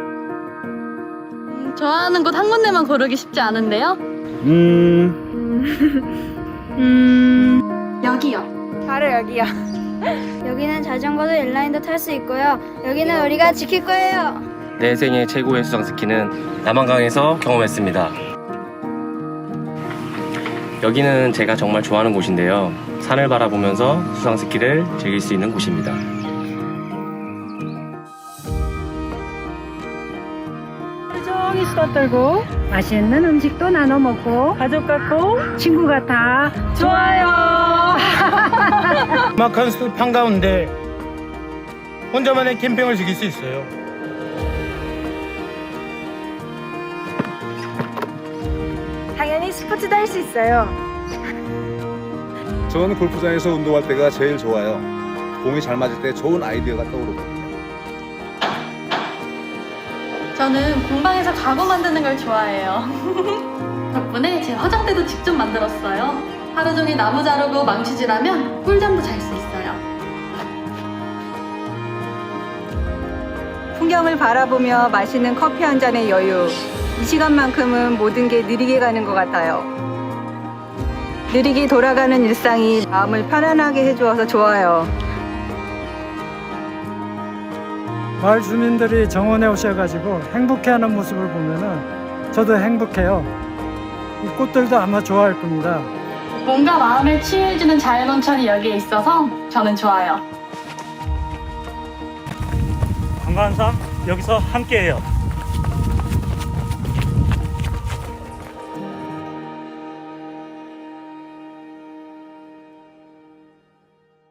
음, 좋아하는 곳 한 군데만 고르기 쉽지 않은데요? 음, 음, 여기요. 바로 여기요. 여기는 자전거도 인라인도 탈 수 있고요. 여기는 우리가 지킬 거예요. 내 생애 최고의 수상 스키는 남한강에서 경험했습니다. 여기는 제가 정말 좋아하는 곳인데요. 산을 바라보면서 수상 스키를 즐길 수 있는 곳입니다. 종일 수다 떨고 맛있는 음식도 나눠 먹고 가족 같고 친구 같아 좋아요. 막한 숲 한 가운데 혼자만의 캠핑을 즐길 수 있어요. 당연히 스포츠도 할 수 있어요. 저는 골프장에서 운동할 때가 제일 좋아요. 공이 잘 맞을 때 좋은 아이디어가 떠오르고. 저는 공방에서 가구 만드는 걸 좋아해요. 덕분에 제 화장대도 직접 만들었어요. 하루 종일 나무 자르고 망치질하면 꿀잠도 잘 수 있어요. 풍경을 바라보며 마시는 커피 한 잔의 여유. 이 시간만큼은 모든 게 느리게 가는 것 같아요. 느리게 돌아가는 일상이 마음을 편안하게 해주어서 좋아요. 마을 주민들이 정원에 오셔가지고 행복해하는 모습을 보면은 저도 행복해요. 이 꽃들도 아마 좋아할 겁니다. 몸과 마음을 치유해주는 자연온천이 여기에 있어서 저는 좋아요. 관광상 여기서 함께해요.